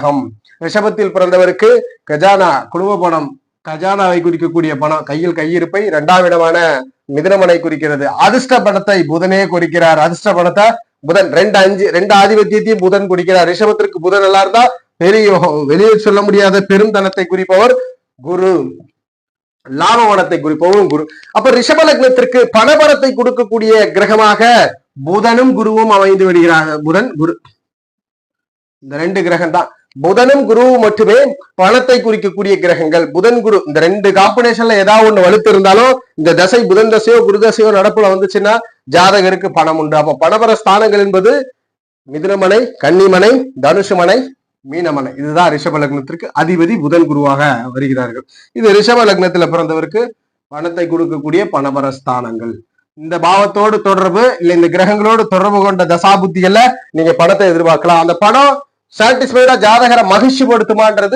கிரகம் ரிஷபத்தில் பிறந்தவருக்கு கஜானா குடும்ப பணம். கஜானாவை குறிக்கக்கூடிய பணம். கையில் கையிருப்பை இரண்டாம் இடமான மிதனமனை குறிக்கிறது. அதிர்ஷ்ட பணத்தை புதனே குறிக்கிறார் அதிர்ஷ்ட பணத்தை புதன். ரெண்டு அஞ்சு ரெண்டு ஆதிபத்தியத்தையும் புதன் குறிக்கிறார் ரிஷபத்திற்கு புதன் நல்லா இருந்தா பெரிய வெளியே சொல்ல முடியாத பெரும் தனத்தை குறிப்பவர் குரு. லாபவனத்தை குறிப்பவரும் குரு. அப்ப ரிஷப லக்னத்திற்கு பணபரத்தை கொடுக்கக்கூடிய கிரகமாக புதனும் குருவும் அமைந்து விடுகிறார். புதன் குரு. இந்த ரெண்டு கிரகம் தான் புதனும் குருவும் மட்டுமே பணத்தை குறிக்கக்கூடிய கிரகங்கள். புதன் குரு இந்த ரெண்டு காம்பினேஷன்ல ஏதாவது ஒண்ணு வலுத்து இருந்தாலும் இந்த தசை புதன் தசையோ குரு தசையோ நடப்புல வந்துச்சுன்னா ஜாதகருக்கு பணம் உண்டு. அப்ப பணபர ஸ்தானங்கள் என்பது மிதுனமனை கன்னிமனை தனுஷமனை மீனமனை. இதுதான் ரிஷப லக்னத்திற்கு அதிபதி புதன் குருவாக வருகிறார்கள். இது ரிஷப லக்னத்துல பிறந்தவருக்கு பணத்தை கொடுக்கக்கூடிய பணபர ஸ்தானங்கள். இந்த பாவத்தோடு தொடர்பு இல்ல இந்த கிரகங்களோடு தொடர்பு கொண்ட தசாபுத்திகள்ல நீங்க பணத்தை எதிர்பார்க்கலாம். அந்த பணம் சாட்டிஸ்ஃபைடா ஜாதகரை மகிழ்ச்சி படுத்துமான்றது